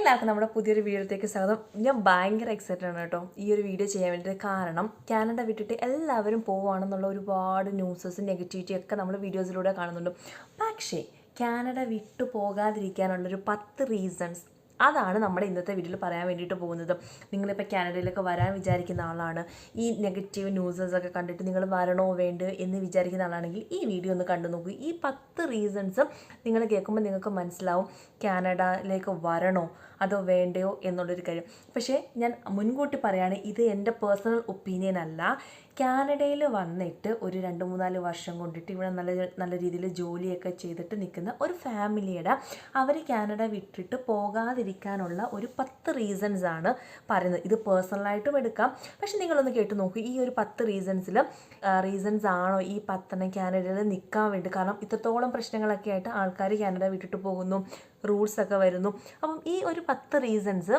എല്ലാവർക്കും നമ്മുടെ പുതിയൊരു വീഡിയോത്തേക്ക് സ്വാഗതം. ഞാൻ ഭയങ്കര എക്സൈറ്റഡ് ആണ് കേട്ടോ. ഈ ഒരു വീഡിയോ ചെയ്യാൻ വേണ്ടിയിട്ട് കാരണം കാനഡ വിട്ടിട്ട് എല്ലാവരും പോവുകയാണെന്നുള്ള ഒരുപാട് ന്യൂസസ് നെഗറ്റിവിറ്റി ഒക്കെ നമ്മൾ വീഡിയോസിലൂടെ കാണുന്നുണ്ട്. പക്ഷേ കാനഡ വിട്ടു പോകാതിരിക്കാനുള്ളൊരു പത്ത് റീസൺസ് അതാണ് നമ്മുടെ ഇന്നത്തെ വീഡിയോയിൽ പറയാൻ വേണ്ടിയിട്ട് പോകുന്നത്. നിങ്ങളിപ്പോൾ കാനഡയിലൊക്കെ വരാൻ വിചാരിക്കുന്ന ആളാണ്. ഈ നെഗറ്റീവ് ന്യൂസസ് ഒക്കെ കണ്ടിട്ട് നിങ്ങൾ വരണോ വേണ്ട എന്ന് വിചാരിക്കുന്ന ആളാണെങ്കിൽ ഈ വീഡിയോ ഒന്ന് കണ്ടു നോക്കൂ. ഈ പത്ത് റീസൺസും നിങ്ങൾ കേൾക്കുമ്പോൾ നിങ്ങൾക്ക് മനസ്സിലാവും കാനഡയിലേക്ക് വരണോ അതോ വേണ്ടയോ എന്നുള്ളൊരു കാര്യം. പക്ഷേ ഞാൻ മുൻകൂട്ടി പറയുകയാണ് ഇത് എന്റെ പേഴ്സണൽ ഒപ്പീനിയൻ അല്ല. കാനഡയിൽ വന്നിട്ട് ഒരു രണ്ട് മൂന്നാൽ വർഷം കൊണ്ടിട്ട് ഇവിടെ നല്ല നല്ല രീതിയിൽ ജോലിയൊക്കെ ചെയ്തിട്ട് നിൽക്കുന്ന ഒരു ഫാമിലിയുടെ അവർ കാനഡ വിട്ടിട്ട് പോകാതിരിക്കാനുള്ള ഒരു പത്ത് റീസൺസ് ആണ് പറയുന്നത്. ഇത് പേഴ്സണലായിട്ടും എടുക്കാം. പക്ഷെ നിങ്ങളൊന്ന് കേട്ട് നോക്കൂ ഈ ഒരു പത്ത് റീസൺസിൽ റീസൺസ് ആണോ ഈ പത്തെണ്ണം കാനഡയിൽ നിൽക്കാൻ വേണ്ടി? കാരണം ഇത്രത്തോളം പ്രശ്നങ്ങളൊക്കെ ആയിട്ട് ആൾക്കാർ കാനഡ വിട്ടിട്ട് പോകുന്നു. റൂൾസ് ഒക്കെ വരുന്നു. അപ്പം ഈ ഒരു പത്ത് റീസൺസ്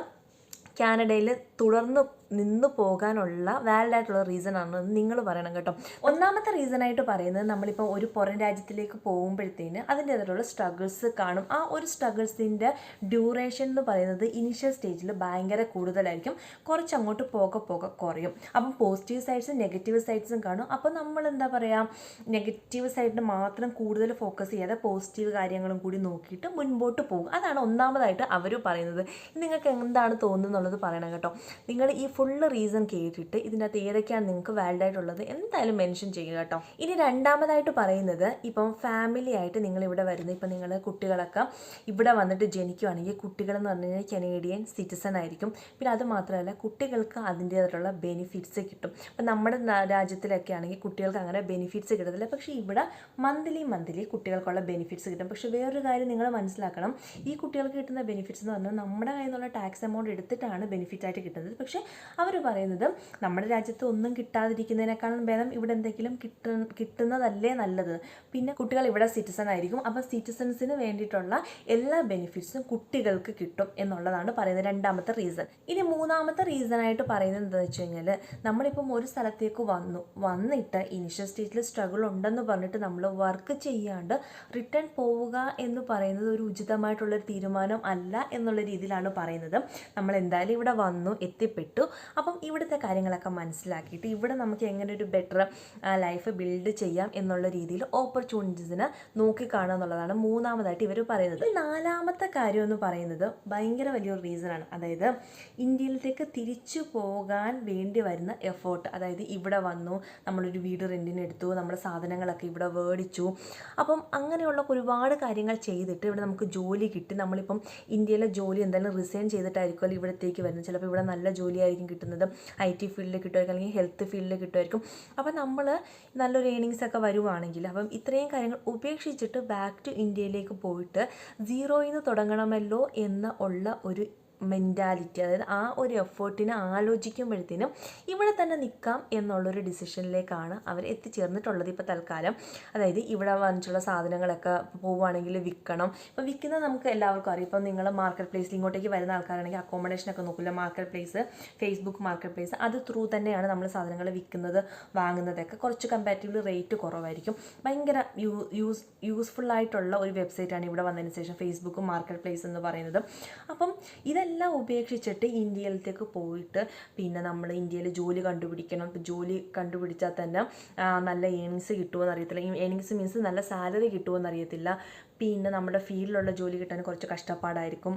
കാനഡയിൽ തുടർന്ന് നിന്ന് പോകാനുള്ള വാലിഡ് ആയിട്ടുള്ള റീസൺ ആണ് നിങ്ങൾ പറയണം കേട്ടോ. ഒന്നാമത്തെ റീസൺ ആയിട്ട് പറയുന്നത് നമ്മളിപ്പോൾ ഒരു പുറം രാജ്യത്തിലേക്ക് പോകുമ്പോഴത്തേന് അതിന്റെതായിട്ടുള്ള സ്ട്രഗിൾസ് കാണും. ആ ഒരു സ്ട്രഗിൾസിന്റെ ഡ്യൂറേഷൻ എന്ന് പറയുന്നത് ഇനീഷ്യൽ സ്റ്റേജിൽ ഭയങ്കര കൂടുതലായിരിക്കും. കുറച്ച് അങ്ങോട്ട് പോക പോക കുറയും. അപ്പം പോസിറ്റീവ് സൈഡ്സും നെഗറ്റീവ് സൈഡ്സും കാണും. അപ്പോൾ നമ്മൾ എന്താ പറയുക നെഗറ്റീവ് സൈഡിന് മാത്രം കൂടുതൽ ഫോക്കസ് ചെയ്യാതെ പോസിറ്റീവ് കാര്യങ്ങളും കൂടി നോക്കിയിട്ട് മുൻപോട്ട് പോകും. അതാണ് ഒന്നാമതായിട്ട് അവർ പറയുന്നത്. നിങ്ങൾക്ക് എന്താണ് തോന്നുന്നുള്ളത് പറയണം കേട്ടോ. നിങ്ങൾ ഈ ഫുള്ള് റീസൺ കേട്ടിട്ട് ഇതിനകത്ത് ഏതൊക്കെയാണ് നിങ്ങൾക്ക് വാലിഡ് ആയിട്ടുള്ളത് എന്തായാലും മെൻഷൻ ചെയ്യുക കേട്ടോ. ഇനി രണ്ടാമതായിട്ട് പറയുന്നത് ഇപ്പം ഫാമിലി ആയിട്ട് നിങ്ങൾ ഇവിടെ വരുന്നത് ഇപ്പം നിങ്ങൾ കുട്ടികളൊക്കെ ഇവിടെ വന്നിട്ട് ജനിക്കുവാണെങ്കിൽ കുട്ടികളെന്ന് പറഞ്ഞു കഴിഞ്ഞാൽ കനേഡിയൻ സിറ്റിസൺ ആയിരിക്കും. പിന്നെ അത് മാത്രമല്ല കുട്ടികൾക്ക് അതിന്റേതായിട്ടുള്ള ബെനിഫിറ്റ്സ് കിട്ടും. അപ്പം നമ്മുടെ രാജ്യത്തിലൊക്കെ ആണെങ്കിൽ കുട്ടികൾക്ക് അങ്ങനെ ബെനിഫിറ്റ്സ് കിട്ടത്തില്ല. പക്ഷേ ഇവിടെ മന്ത്ലി മന്ത്ലി കുട്ടികൾക്കുള്ള ബെനിഫിറ്റ്സ് കിട്ടും. പക്ഷേ വേറൊരു കാര്യം നിങ്ങൾ മനസ്സിലാക്കണം. ഈ കുട്ടികൾക്ക് കിട്ടുന്ന ബെനിഫിറ്റ്സ് എന്ന് പറഞ്ഞാൽ നമ്മുടെ കയ്യിൽ നിന്നുള്ള ടാക്സ് എമൗണ്ട് എടുത്തിട്ടാണ് ബെനിഫിറ്റ് ആയിട്ട് കിട്ടുന്നത്. പക്ഷേ അവർ പറയുന്നത് നമ്മുടെ രാജ്യത്ത് ഒന്നും കിട്ടാതിരിക്കുന്നതിനേക്കാളും ഭേദം ഇവിടെ എന്തെങ്കിലും കിട്ട കിട്ടുന്നതല്ലേ നല്ലത്. പിന്നെ കുട്ടികൾ ഇവിടെ സിറ്റിസൺ ആയിരിക്കും. അപ്പോൾ സിറ്റിസൺസിന് വേണ്ടിയിട്ടുള്ള എല്ലാ ബെനിഫിറ്റ്സും കുട്ടികൾക്ക് കിട്ടും എന്നുള്ളതാണ് പറയുന്നത് രണ്ടാമത്തെ റീസൺ ഇനി മൂന്നാമത്തെ റീസൺ ആയിട്ട് പറയുന്നത് എന്താണെന്ന് വെച്ച് കഴിഞ്ഞാൽ നമ്മളിപ്പം ഒരു സ്ഥലത്തേക്ക് വന്നു വന്നിട്ട് ഇനിഷ്യൽ സ്റ്റേജിൽ സ്ട്രഗിൾ ഉണ്ടെന്ന് പറഞ്ഞിട്ട് നമ്മൾ വർക്ക് ചെയ്യാണ്ട് റിട്ടേൺ പോവുക എന്ന് പറയുന്നത് ഒരു ഉചിതമായിട്ടുള്ളൊരു തീരുമാനം അല്ല എന്നുള്ള രീതിയിലാണ് പറയുന്നത്. നമ്മൾ എന്തായാലും ഇവിടെ വന്നു എത്തിപ്പെട്ടു. അപ്പം ഇവിടുത്തെ കാര്യങ്ങളൊക്കെ മനസ്സിലാക്കിയിട്ട് ഇവിടെ നമുക്ക് എങ്ങനെ ഒരു ബെറ്റർ ലൈഫ് ബിൽഡ് ചെയ്യാം എന്നുള്ള രീതിയിൽ ഓപ്പർച്യൂണിറ്റീസിനെ നോക്കിക്കാണുക എന്നുള്ളതാണ് മൂന്നാമതായിട്ട് ഇവർ പറയുന്നത്. നാലാമത്തെ കാര്യം എന്ന് പറയുന്നത് ഭയങ്കര വലിയൊരു റീസണാണ് അതായത് ഇന്ത്യയിലേക്ക് തിരിച്ചു പോകാൻ വേണ്ടി വരുന്ന എഫേർട്ട് അതായത് ഇവിടെ വന്നു നമ്മളൊരു വീട് റെന്റിന് എടുത്തു നമ്മുടെ സാധനങ്ങളൊക്കെ ഇവിടെ മേടിച്ചു. അപ്പം അങ്ങനെയുള്ള ഒരുപാട് കാര്യങ്ങൾ ചെയ്തിട്ട് ഇവിടെ നമുക്ക് ജോലി കിട്ടി. നമ്മളിപ്പം ഇന്ത്യയിലെ ജോലി എന്തായാലും റിസൈൻ ചെയ്തിട്ടായിരിക്കുമല്ലോ ഇവിടത്തേക്ക് വരുന്നത്. ചിലപ്പോൾ ഇവിടെ നല്ല ജോലിയായിരിക്കും. കിട്ടുന്നത്. ഐ ടി ഫീൽഡിൽ കിട്ടുമായിരിക്കും അല്ലെങ്കിൽ ഹെൽത്ത് ഫീൽഡിൽ കിട്ടുമായിരിക്കും. അപ്പം നമ്മൾ നല്ലൊരു ഏണിങ്സ് ഒക്കെ വരുവാണെങ്കിൽ അപ്പം ഇത്രയും കാര്യങ്ങൾ ഉപേക്ഷിച്ചിട്ട് ബാക്ക് ടു ഇന്ത്യയിലേക്ക് പോയിട്ട് സീറോയിൽ നിന്ന് തുടങ്ങണമല്ലോ എന്ന ഉള്ള ഒരു മെന്റാലിറ്റി അതായത് ആ ഒരു എഫേർട്ടിനെ ആലോചിക്കുമ്പോഴത്തേനും ഇവിടെ തന്നെ നിൽക്കാം എന്നുള്ളൊരു ഡിസിഷനിലേക്കാണ് അവർ എത്തിച്ചേർന്നിട്ടുള്ളത് ഇപ്പോൾ തൽക്കാലം. അതായത് ഇവിടെ വന്നിട്ടുള്ള സാധനങ്ങളൊക്കെ പോവുകയാണെങ്കിൽ വിൽക്കണം. ഇപ്പോൾ വിൽക്കുന്നത് നമുക്ക് എല്ലാവർക്കും അറിയാം. ഇപ്പം നിങ്ങൾ മാർക്കറ്റ് പ്ലേസിൽ ഇങ്ങോട്ടേക്ക് വരുന്ന ആൾക്കാരാണെങ്കിൽ അക്കോമഡേഷനൊക്കെ നോക്കില്ല market place Facebook market place അത് ത്രൂ തന്നെയാണ് നമ്മൾ സാധനങ്ങൾ വിൽക്കുന്നത് വാങ്ങുന്നതൊക്കെ. കുറച്ച് കമ്പാരിറ്റീവ്ലി റേറ്റ് കുറവായിരിക്കും. ഭയങ്കര യൂസ് യൂസ്ഫുള്ളായിട്ടുള്ള ഒരു വെബ്സൈറ്റാണ് ഇവിടെ വന്നതിന് ശേഷം ഫേസ്ബുക്ക് മാർക്കറ്റ് പ്ലേസ് എന്ന് പറയുന്നത്. അപ്പം ഇതെല്ലാം ഉപേക്ഷിച്ചിട്ട് ഇന്ത്യയിലത്തേക്ക് പോയിട്ട് പിന്നെ നമ്മൾ ഇന്ത്യയിൽ ജോലി കണ്ടുപിടിക്കണം. ഇപ്പോൾ ജോലി കണ്ടുപിടിച്ചാൽ തന്നെ നല്ല ഏണിങ്സ് കിട്ടുമോ അറിയത്തില്ല ഏണിങ്സ് മീൻസ് നല്ല സാലറി കിട്ടുമോ അറിയത്തില്ല പിന്നെ നമ്മുടെ ഫീൽഡിലുള്ള ജോലി കിട്ടാൻ കുറച്ച് കഷ്ടപ്പാടായിരിക്കും.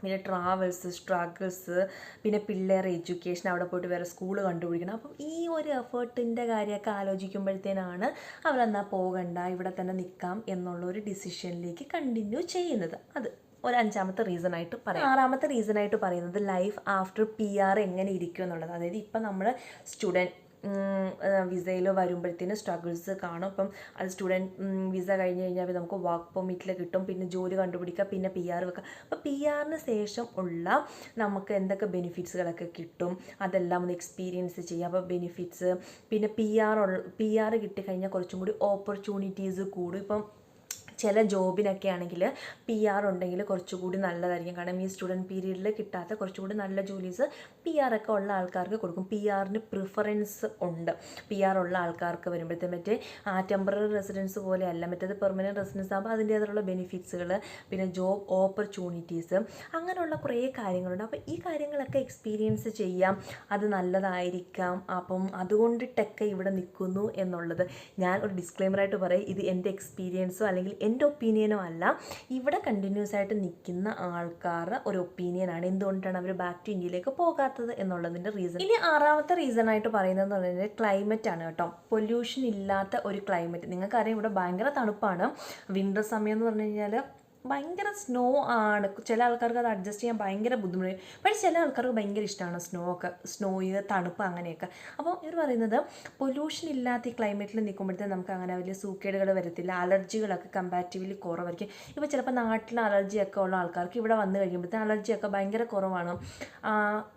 പിന്നെ ട്രാവൽസ് സ്ട്രഗിൾസ് പിന്നെ പിള്ളേരെ എഡ്യൂക്കേഷൻ അവിടെ പോയിട്ട് വേറെ സ്കൂൾ കണ്ടുപിടിക്കണം. അപ്പം ഈ ഒരു എഫേർട്ടിന്റെ കാര്യമൊക്കെ ആലോചിക്കുമ്പോഴത്തേനാണ് അവരെന്നാൽ പോകണ്ട ഇവിടെ തന്നെ നിൽക്കാം എന്നുള്ള ഒരു ഡിസിഷനിലേക്ക് കണ്ടിന്യൂ ചെയ്യുന്നത്. അത്. ഒരു അഞ്ചാമത്തെ റീസൺ ആയിട്ട് പറയാം ആറാമത്തെ റീസൺ ആയിട്ട് പറയുന്നത് ലൈഫ് ആഫ്റ്റർ പി ആർ എങ്ങനെ ഇരിക്കും എന്നുള്ളത്. അതായത് ഇപ്പം നമ്മൾ സ്റ്റുഡന്റ് വിസയിൽ വരുമ്പോഴത്തേന് സ്ട്രഗിൾസ് കാണും. അപ്പം അത് സ്റ്റുഡന്റ് വിസ കഴിഞ്ഞ് കഴിഞ്ഞാൽ നമുക്ക് വർക്ക് പെർമിറ്റിൽ കിട്ടും. പിന്നെ ജോലി കണ്ടുപിടിക്കുക പിന്നെ പി ആർ വെക്കുക അപ്പോൾ പി ആറിന് ശേഷം ഉള്ള നമുക്ക് എന്തൊക്കെ ബെനിഫിറ്റ്സുകളൊക്കെ കിട്ടും? അതെല്ലാം ഒന്ന് എക്സ്പീരിയൻസ് ചെയ്യാം. അപ്പോൾ ബെനിഫിറ്റ്സ് പിന്നെ പി ആർ പി ആർ കിട്ടിക്കഴിഞ്ഞാൽ കുറച്ചും കൂടി ഓപ്പർച്യൂണിറ്റീസ് കൂടും. ഇപ്പം ചില ജോബിനൊക്കെ ആണെങ്കിൽ പി ആർ ഉണ്ടെങ്കിൽ കുറച്ചുകൂടി നല്ലതായിരിക്കും. കാരണം ഈ സ്റ്റുഡന്റ് പീരീഡിൽ കിട്ടാത്ത കുറച്ചുകൂടി നല്ല ജോലീസ് പി ആർ ഒക്കെ ഉള്ള ആൾക്കാർക്ക് കൊടുക്കും. പി ആറിന് പ്രിഫറൻസ് ഉണ്ട്. പി ആർ ഉള്ള ആൾക്കാർക്ക് വരുമ്പോഴത്തെ മറ്റേ ആ ടെമ്പററി റെസിഡൻസ് പോലെയല്ല മറ്റേത് പെർമനന്റ് റെസിഡൻസ് ആകുമ്പോൾ അതിന്റേതായുള്ള ബെനിഫിറ്റ്സുകൾ പിന്നെ ജോബ് ഓപ്പർച്യൂണിറ്റീസ് അങ്ങനെയുള്ള കുറേ കാര്യങ്ങളുണ്ട്. അപ്പോൾ ഈ കാര്യങ്ങളൊക്കെ എക്സ്പീരിയൻസ് ചെയ്യാം. അത് നല്ലതായിരിക്കാം. അപ്പം അതുകൊണ്ട് അതുകൊണ്ടിട്ടൊക്കെ ഇവിടെ നിൽക്കുന്നു എന്നുള്ളത് ഞാൻ ഒരു ഡിസ്ക്ലെയിമറായിട്ട് പറയും. ഇത് എന്റെ എക്സ്പീരിയൻസോ അല്ലെങ്കിൽ എന്റെ ഒപ്പീനിയനോ അല്ല. ഇവിടെ കണ്ടിന്യൂസ് ആയിട്ട് നിൽക്കുന്ന ആൾക്കാരുടെ ഒരു ഒപ്പീനിയനാണ് എന്തുകൊണ്ടാണ് അവർ ബാക്ക് ടു ഇന്ത്യയിലേക്ക് പോകാത്തത് എന്നുള്ളതിന്റെ റീസൺ ഇനി ആറാമത്തെ റീസൺ ആയിട്ട് പറയുന്നത് എന്ന് പറയുന്നത് ക്ലൈമറ്റ് ആണ് കേട്ടോ. പൊല്യൂഷൻ ഇല്ലാത്ത ഒരു ക്ലൈമറ്റ് നിങ്ങൾക്കറിയാം ഇവിടെ ഭയങ്കര തണുപ്പാണ്. വിന്റർ സമയം എന്ന് പറഞ്ഞു കഴിഞ്ഞാൽ ഭയങ്കര സ്നോ ആണ്. ചില ആൾക്കാർക്ക് അത് അഡ്ജസ്റ്റ് ചെയ്യാൻ ഭയങ്കര ബുദ്ധിമുട്ട്. പക്ഷേ ചില ആൾക്കാർക്ക് ഭയങ്കര ഇഷ്ടമാണ് സ്നോ ഒക്കെ. സ്നോയ് തണുപ്പ് അങ്ങനെയൊക്കെ. അപ്പോൾ ഇവർ പറയുന്നത് പൊല്യൂഷൻ ഇല്ലാത്ത ഈ ക്ലൈമറ്റിൽ നിൽക്കുമ്പോഴത്തേക്കും നമുക്ക് അങ്ങനെ വലിയ സൂക്കേടുകൾ വരത്തില്ല. അലർജികളൊക്കെ കമ്പാരിറ്റീവ്ലി കുറവായിരിക്കും. ഇപ്പോൾ ചിലപ്പോൾ നാട്ടിൽ അലർജിയൊക്കെ ഉള്ള ആൾക്കാർക്ക് ഇവിടെ വന്നു കഴിയുമ്പോഴത്തേക്കും അലർജിയൊക്കെ ഭയങ്കര കുറവാണ്.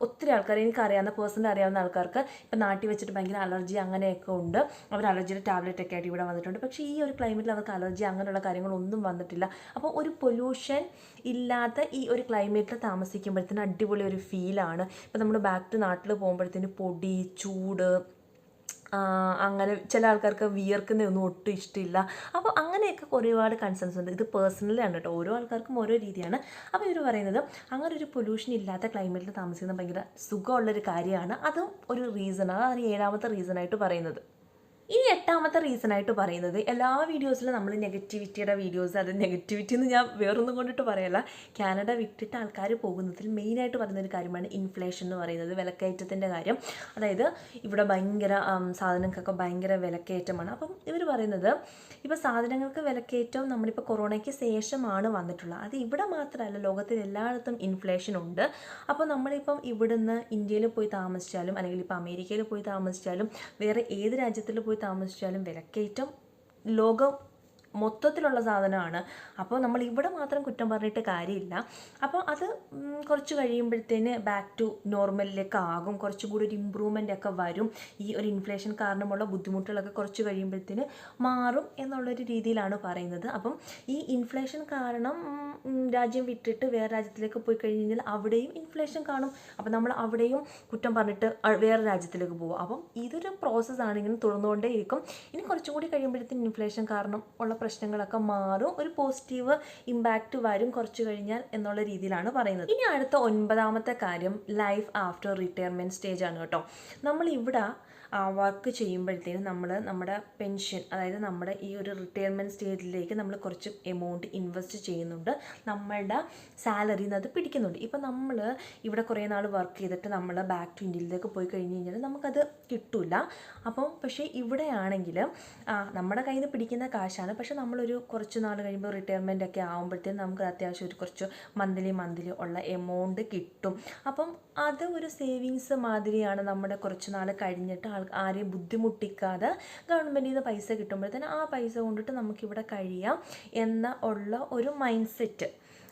ഒത്തിരി ആൾക്കാർ എനിക്കറിയാവുന്ന പേഴ്സണലി അറിയാവുന്ന ആൾക്കാർക്ക് ഇപ്പോൾ നാട്ടിൽ വെച്ചിട്ട് ഭയങ്കര അലർജി അങ്ങനെയൊക്കെ ഉണ്ട്. അവർ അലർജിയുടെ ടാബ്ലറ്റ് ഒക്കെ ആയിട്ട് ഇവിടെ വന്നിട്ടുണ്ട്. പക്ഷേ ഈ ഒരു ക്ലൈമറ്റിൽ അവർക്ക് അലർജി അങ്ങനെയുള്ള കാര്യങ്ങളൊന്നും വന്നിട്ടില്ല. അപ്പോൾ ഒരു പൊല്യൂഷൻ ഇല്ലാത്ത ഈ ഒരു ക്ലൈമറ്റിൽ താമസിക്കുമ്പോഴത്തേന് അടിപൊളി ഒരു ഫീലാണ് ഇപ്പോൾ നമ്മൾ ബാക്ക് ടു നാട്ടിൽ പോകുമ്പോഴത്തേന് പൊടി ചൂട് അങ്ങനെ ചില ആൾക്കാർക്ക് വിയർക്കുന്നതൊന്നും ഒട്ടും ഇഷ്ടമില്ല അപ്പോൾ അങ്ങനെയൊക്കെ ഒരുപാട് കൺസേൺസ് ഉണ്ട്. ഇത് പേഴ്സണലി ആണ് കേട്ടോ. ഓരോ ആൾക്കാർക്കും ഓരോ രീതിയാണ്. അപ്പോൾ ഇവർ പറയുന്നത് അങ്ങനെ ഒരു പൊല്യൂഷൻ ഇല്ലാത്ത ക്ലൈമറ്റിൽ താമസിക്കുന്നത് ഭയങ്കര സുഖമുള്ളൊരു കാര്യമാണ്. അതും ഒരു റീസണാണ് അതാണ് ഏഴാമത്തെ റീസണായിട്ട് പറയുന്നത്. ഇനി എട്ടാമത്തെ റീസൺ ആയിട്ട് പറയുന്നത് എല്ലാ വീഡിയോസിലും നമ്മൾ നെഗറ്റിവിറ്റിയുടെ വീഡിയോസ് അത് നെഗറ്റിവിറ്റി എന്ന് ഞാൻ വേറൊന്നും കൊണ്ടിട്ട് പറയല്ല. കാനഡ വിട്ടിട്ട് ആൾക്കാർ പോകുന്നതിൽ മെയിനായിട്ട് പറയുന്ന ഒരു കാര്യമാണ് ഇൻഫ്ലേഷൻ എന്ന് പറയുന്നത് വിലക്കയറ്റത്തിന്റെ കാര്യം. അതായത് ഇവിടെ ഭയങ്കര സാധനങ്ങൾക്കൊക്കെ ഭയങ്കര വിലക്കയറ്റമാണ്. അപ്പം ഇവർ പറയുന്നത് ഇപ്പോൾ സാധനങ്ങൾക്ക് വിലക്കയറ്റം നമ്മളിപ്പോൾ കൊറോണയ്ക്ക് ശേഷമാണ് വന്നിട്ടുള്ളത്. അത് ഇവിടെ മാത്രമല്ല ലോകത്തിൽ എല്ലായിടത്തും ഇൻഫ്ലേഷൻ ഉണ്ട്. അപ്പോൾ നമ്മളിപ്പം ഇവിടുന്ന് ഇന്ത്യയിൽ പോയി താമസിച്ചാലും അല്ലെങ്കിൽ ഇപ്പോൾ അമേരിക്കയിൽ പോയി താമസിച്ചാലും വേറെ ഏത് രാജ്യത്തിൽ പോയി താമസിച്ചാലും വിലക്കയറ്റം ലോകം മൊത്തത്തിലുള്ള സാധനമാണ്. അപ്പോൾ നമ്മൾ ഇവിടെ മാത്രം കുറ്റം പറഞ്ഞിട്ട് കാര്യമില്ല. അപ്പോൾ അത് കുറച്ച് കഴിയുമ്പോഴത്തേന് ബാക്ക് ടു നോർമലിലേക്ക് ആകും കുറച്ചും കൂടി ഒരു ഇമ്പ്രൂവ്മെന്റ് ഒക്കെ വരും. ഈ ഒരു ഇൻഫ്ലേഷൻ കാരണമുള്ള ബുദ്ധിമുട്ടുകളൊക്കെ കുറച്ച് കഴിയുമ്പോഴത്തേന് മാറും എന്നുള്ളൊരു രീതിയിലാണ് പറയുന്നത്. അപ്പം ഈ ഇൻഫ്ലേഷൻ കാരണം രാജ്യം വിട്ടിട്ട് വേറെ രാജ്യത്തിലേക്ക് പോയി കഴിഞ്ഞ് കഴിഞ്ഞാൽ അവിടെയും ഇൻഫ്ലേഷൻ കാണും. അപ്പം നമ്മൾ അവിടെയും കുറ്റം പറഞ്ഞിട്ട് വേറെ രാജ്യത്തിലേക്ക് പോകും അപ്പം ഇതൊരു പ്രോസസ്സാണ് ഇങ്ങനെ തുടർന്നുകൊണ്ടേ ഇനി കുറച്ചും കൂടി കഴിയുമ്പോഴത്തേന് ഇൻഫ്ലേഷൻ കാരണം ഉള്ള പ്രശ്നങ്ങളൊക്കെ മാറും ഒരു പോസിറ്റീവ് ഇമ്പാക്റ്റ് വരും കുറച്ച് കഴിഞ്ഞാൽ എന്നുള്ള രീതിയിലാണ് പറയുന്നത്. ഇനി അടുത്ത ഒൻപതാമത്തെ കാര്യം ലൈഫ് ആഫ്റ്റർ റിട്ടയർമെന്റ് സ്റ്റേജ് ആണ് കേട്ടോ. നമ്മൾ ഇവിടെ വർക്ക് ചെയ്യുമ്പോഴത്തേനും നമ്മൾ നമ്മുടെ പെൻഷൻ അതായത് നമ്മുടെ ഈ ഒരു റിട്ടയർമെന്റ് സ്റ്റേജിലേക്ക് നമ്മൾ കുറച്ച് എമൗണ്ട് ഇൻവെസ്റ്റ് ചെയ്യുന്നുണ്ട്. നമ്മളുടെ സാലറിയിൽ നിന്ന് അത് പിടിക്കുന്നുണ്ട്. ഇപ്പോൾ നമ്മൾ ഇവിടെ കുറേ നാൾ വർക്ക് ചെയ്തിട്ട് നമ്മൾ ബാക്ക് ടു ഇന്ത്യയിലേക്ക് പോയി കഴിഞ്ഞ് കഴിഞ്ഞാൽ നമുക്കത് കിട്ടില്ല അപ്പം പക്ഷേ ഇവിടെയാണെങ്കിൽ നമ്മുടെ കയ്യിൽ നിന്ന് പിടിക്കുന്ന കാശാണ്. പക്ഷെ നമ്മളൊരു കുറച്ച് നാൾ കഴിയുമ്പോൾ റിട്ടയർമെന്റ് ഒക്കെ ആകുമ്പോഴത്തേനും നമുക്ക് അത്യാവശ്യം ഒരു കുറച്ച് മന്ത്ലി മന്ത്ലി ഉള്ള എമൗണ്ട് കിട്ടും. അപ്പം അത് ഒരു സേവിങ്സ് മാതിരിയാണ് നമ്മുടെ കുറച്ച് നാൾ കഴിഞ്ഞിട്ട് ആൾ ആരെയും ബുദ്ധിമുട്ടിക്കാതെ ഗവൺമെന്റിൽ നിന്ന് പൈസ കിട്ടുമ്പോഴത്തേന് ആ പൈസ കൊണ്ടിട്ട് നമുക്കിവിടെ കഴിയാം എന്ന ഉള്ള ഒരു മൈൻഡ് സെറ്റ്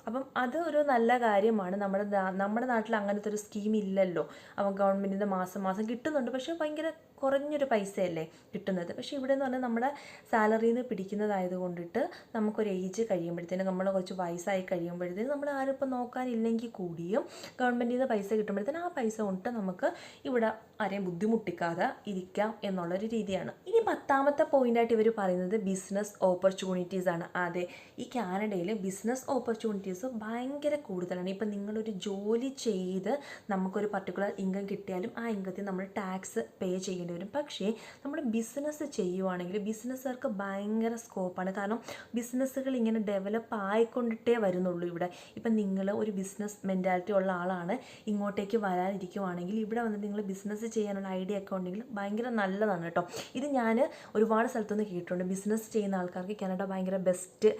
അപ്പം അത് ഒരു നല്ല കാര്യമാണ്. നമ്മുടെ നമ്മുടെ നാട്ടിൽ അങ്ങനത്തെ ഒരു സ്കീം ഇല്ലല്ലോ. അപ്പം ഗവൺമെന്റിൽ നിന്ന് മാസം മാസം കിട്ടുന്നുണ്ട്. പക്ഷേ ഭയങ്കര കുറഞ്ഞൊരു പൈസയല്ലേ കിട്ടുന്നത്. പക്ഷേ ഇവിടെ എന്ന് പറഞ്ഞാൽ നമ്മുടെ സാലറിയിൽ നിന്ന് പിടിക്കുന്നതായത് കൊണ്ടിട്ട് നമുക്കൊരു ഏജ് കഴിയുമ്പോഴത്തേനും നമ്മൾ കുറച്ച് വയസ്സായി കഴിയുമ്പോഴത്തേനും നമ്മൾ ആരും ഇപ്പം നോക്കാനില്ലെങ്കിൽ കൂടിയും ഗവൺമെന്റിൽ നിന്ന് പൈസ കിട്ടുമ്പോഴത്തേനും ആ പൈസ കൊണ്ടിട്ട് നമുക്ക് ഇവിടെ ആരെയും ബുദ്ധിമുട്ടിക്കാതെ ഇരിക്കാം എന്നുള്ളൊരു രീതിയാണ്. ഇനി പത്താമത്തെ പോയിന്റായിട്ട് ഇവർ പറയുന്നത് ബിസിനസ് ഓപ്പർച്യൂണിറ്റീസ് ആണ്. അതെ ഈ കാനഡയിൽ ബിസിനസ് ഓപ്പർച്യൂണിറ്റീസ് ഭയങ്കര കൂടുതലാണ്. ഇപ്പം നിങ്ങളൊരു ജോലി ചെയ്ത് നമുക്കൊരു പർട്ടിക്കുലർ ഇൻകം കിട്ടിയാലും ആ ഇൻകത്തിൽ നമ്മൾ ടാക്സ് പേ ചെയ്യേണ്ടി വരും. പക്ഷേ നമ്മൾ ബിസിനസ് ചെയ്യുവാണെങ്കിൽ ബിസിനസ്സുകാർക്ക് ഭയങ്കര സ്കോപ്പാണ് കാരണം ബിസിനസ്സുകൾ ഇങ്ങനെ ഡെവലപ്പ് ആയിക്കൊണ്ടിട്ടേ വരുന്നുള്ളൂ ഇവിടെ. ഇപ്പം നിങ്ങൾ ഒരു ബിസിനസ് മെന്റാലിറ്റി ഉള്ള ആളാണ്. ഇങ്ങോട്ടേക്ക് വരാനിരിക്കുവാണെങ്കിൽ ഇവിടെ വന്നിട്ട് നിങ്ങൾ ബിസിനസ് ചെയ്യാനുള്ള ഐഡിയ ഒക്കെ ഉണ്ടെങ്കിൽ ഭയങ്കര നല്ലതാണ് കേട്ടോ. ഇത് ഞാൻ ഒരുപാട് സ്ഥലത്തുനിന്ന് കേട്ടിട്ടുണ്ട്. ബിസിനസ് ചെയ്യുന്ന ആൾക്കാർക്ക് കാനഡ ഭയങ്കര ബെസ്റ്റ്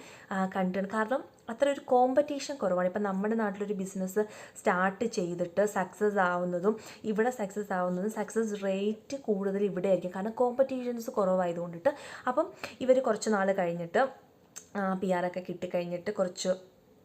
കണ്ടിട്ടുണ്ട് കാരണം അത്ര ഒരു കോമ്പറ്റീഷൻ കുറവാണ്. ഇപ്പം നമ്മുടെ നാട്ടിലൊരു ബിസിനസ് സ്റ്റാർട്ട് ചെയ്തിട്ട് സക്സസ് ആവുന്നതും ഇവിടെ സക്സസ് ആവുന്നതും സക്സസ് റേറ്റ് കൂടുതൽ ഇവിടെ ആയിരിക്കും കാരണം കോമ്പറ്റീഷൻസ് കുറവായതുകൊണ്ടിട്ട്. അപ്പം ഇവർ കുറച്ച് നാൾ കഴിഞ്ഞിട്ട് പി ആർ ഒക്കെ കിട്ടിക്കഴിഞ്ഞിട്ട് കുറച്ച്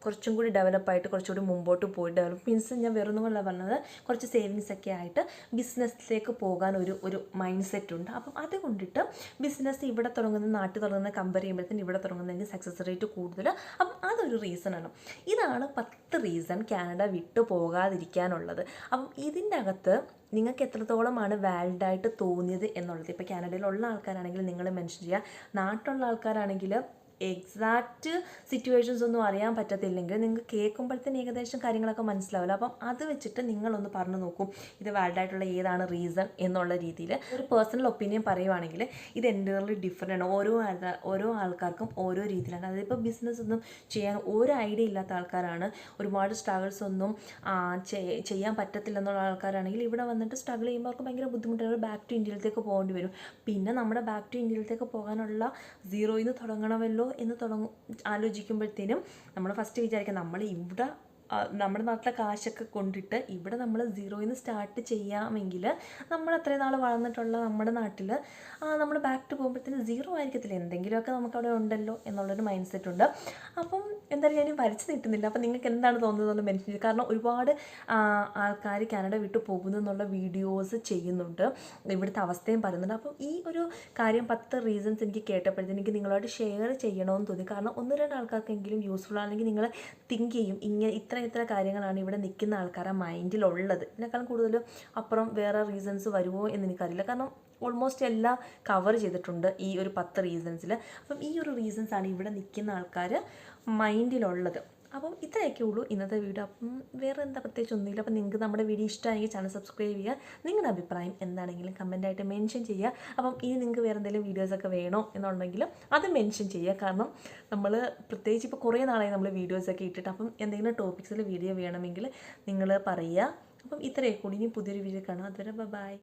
കുറച്ചും കൂടി ഡെവലപ്പായിട്ട് കുറച്ചുകൂടി മുമ്പോട്ട് പോയി ഡെവലപ്പ് മീൻസ് ഞാൻ വേറൊന്നും കൊണ്ടാണ് പറഞ്ഞത് കുറച്ച് സേവിങ്സ് ഒക്കെ ആയിട്ട് ബിസിനസ്സിലേക്ക് പോകാൻ ഒരു ഒരു മൈൻഡ് സെറ്റ് ഉണ്ട്. അപ്പം അതുകൊണ്ടിട്ട് ബിസിനസ് ഇവിടെ തുടങ്ങുന്ന നാട്ടിൽ തുടങ്ങുന്ന കമ്പയർ ചെയ്യുമ്പോഴത്തേന് ഇവിടെ തുടങ്ങുന്നതിന് സക്സസ് റേറ്റ് കൂടുതൽ. അപ്പം അതൊരു റീസണാണ് ഇതാണ് പത്ത് റീസൺ കാനഡ വിട്ടു പോകാതിരിക്കാനുള്ളത്. അപ്പം ഇതിന്റെ അകത്ത് നിങ്ങൾക്ക് എത്രത്തോളമാണ് വാലിഡായിട്ട് തോന്നിയത് എന്നുള്ളത്. ഇപ്പോൾ കാനഡയിലുള്ള ആൾക്കാരാണെങ്കിൽ നിങ്ങൾ മെൻഷൻ ചെയ്യുക. നാട്ടിലുള്ള ആൾക്കാരാണെങ്കിൽ എക്സാക്റ്റ് സിറ്റുവേഷൻസ് ഒന്നും അറിയാൻ പറ്റത്തില്ലെങ്കിൽ നിങ്ങൾക്ക് കേൾക്കുമ്പോഴത്തേന് ഏകദേശം കാര്യങ്ങളൊക്കെ മനസ്സിലാവില്ല. അപ്പം അത് വെച്ചിട്ട് നിങ്ങളൊന്ന് പറഞ്ഞു നോക്കും ഇത് വാലിഡ് ആയിട്ടുള്ള ഏതാണ് റീസൺ എന്നുള്ള രീതിയിൽ ഒരു പേഴ്സണൽ ഒപ്പീനിയൻ പറയുവാണെങ്കിൽ ഇത് എന്റർലി ഡിഫറെന്റ് ആണ്. ഓരോ ഓരോ ആൾക്കാർക്കും ഓരോ രീതിയിലാണ്. അതിപ്പോൾ ബിസിനസ് ഒന്നും ചെയ്യാൻ ഒരു ഐഡിയ ഇല്ലാത്ത ആൾക്കാരാണ്. ഒരുപാട് സ്ട്രഗിൾസ് ഒന്നും ചെയ്യാൻ പറ്റത്തില്ല എന്നുള്ള ആൾക്കാരാണെങ്കിൽ ഇവിടെ വന്നിട്ട് സ്ട്രഗിൾ ചെയ്യുമ്പോൾ അവർക്ക് ഭയങ്കര ബുദ്ധിമുട്ടാണ്. ബാക്ക് ടു ഇന്ത്യയിലേക്ക് പോകേണ്ടി വരും. പിന്നെ നമ്മുടെ ബാക്ക് ടു ഇന്ത്യയിലേക്ക് പോകാനുള്ള സീറോയിൽ നിന്ന് തുടങ്ങണമല്ലോ എന്ന് തുടങ്ങും ആലോചിക്കുമ്പോഴത്തേനും നമ്മൾ ഫസ്റ്റ് വിചാരിക്കാം നമ്മൾ ഇവിടെ നമ്മുടെ നാട്ടിലെ കാശൊക്കെ കൊണ്ടിട്ട് ഇവിടെ നമ്മൾ സീറോയിൽ നിന്ന് സ്റ്റാർട്ട് ചെയ്യാമെങ്കിൽ നമ്മൾ അത്രയും നാൾ വളർന്നിട്ടുള്ള നമ്മുടെ നാട്ടിൽ നമ്മൾ ബാക്ക് ടു പോകുമ്പോഴത്തേന് സീറോ ആയിരിക്കത്തില്ല. എന്തെങ്കിലുമൊക്കെ നമുക്കവിടെ ഉണ്ടല്ലോ എന്നുള്ളൊരു മൈൻഡ് സെറ്റ് ഉണ്ട്. അപ്പം എന്തായാലും ഞാൻ വരച്ച് നീട്ടുന്നില്ല. അപ്പം നിങ്ങൾക്ക് എന്താണ് തോന്നുന്നത് മെൻഷൻ ചെയ്യുക കാരണം ഒരുപാട് ആൾക്കാർ കാനഡ വിട്ട് പോകുന്നു എന്നുള്ള വീഡിയോസ് ചെയ്യുന്നുണ്ട്. ഇവിടുത്തെ അവസ്ഥയും പറയുന്നുണ്ട്. അപ്പം ഈ ഒരു കാര്യം പത്ത് റീസൺസ് എനിക്ക് കേട്ടപ്പോഴത്തേന് എനിക്ക് നിങ്ങളോട് ഷെയർ ചെയ്യണമെന്ന് തോന്നി. കാരണം ഒന്ന് രണ്ട് ആൾക്കാർക്കെങ്കിലും യൂസ്ഫുൾ ആണെങ്കിൽ നിങ്ങൾ തിങ്ക് ചെയ്യും. ഇങ്ങനെ ഇത്ര ഇത്ര കാര്യങ്ങളാണ് ഇവിടെ നിൽക്കുന്ന ആൾക്കാരുടെ മൈൻഡിലുള്ളത്. ഇതിനേക്കാളും കൂടുതൽ അപ്പുറം വേറെ റീസൺസ് വരുമോ എന്ന് എനിക്കറിയില്ല. കാരണം ഓൾമോസ്റ്റ് എല്ലാം കവർ ചെയ്തിട്ടുണ്ട് ഈ ഒരു പത്ത് റീസൺസിൽ അപ്പം ഈ ഒരു റീസൺസാണ് ഇവിടെ നിൽക്കുന്ന ആൾക്കാർ മൈൻഡിലുള്ളത്. അപ്പം ഇത്രയൊക്കെ ഉള്ളൂ ഇന്നത്തെ വീഡിയോ. അപ്പം വേറെ എന്താ പ്രത്യേകിച്ച് ഒന്നുമില്ല. അപ്പം നിങ്ങൾക്ക് നമ്മുടെ വീഡിയോ ഇഷ്ടമായെങ്കിൽ ചാനൽ സബ്സ്ക്രൈബ് ചെയ്യുക. നിങ്ങളുടെ അഭിപ്രായം എന്താണെങ്കിലും കമന്റായിട്ട് മെൻഷൻ ചെയ്യുക. അപ്പം ഇനി നിങ്ങൾക്ക് വേറെ എന്തെങ്കിലും വീഡിയോസൊക്കെ വേണോ എന്നുണ്ടെങ്കിൽ അത് മെൻഷൻ ചെയ്യുക. കാരണം നമ്മൾ പ്രത്യേകിച്ച് ഇപ്പോൾ കുറേ നാളായി നമ്മൾ വീഡിയോസൊക്കെ ഇട്ടിട്ട് അപ്പം എന്തെങ്കിലും ടോപ്പിക്സിൽ വീഡിയോ വേണമെങ്കിൽ നിങ്ങൾ പറയുക. അപ്പം ഇത്രയൊക്കെ കൂടി ഇനി പുതിയൊരു വീഡിയോ കാണാം. അതുവരെ ബൈ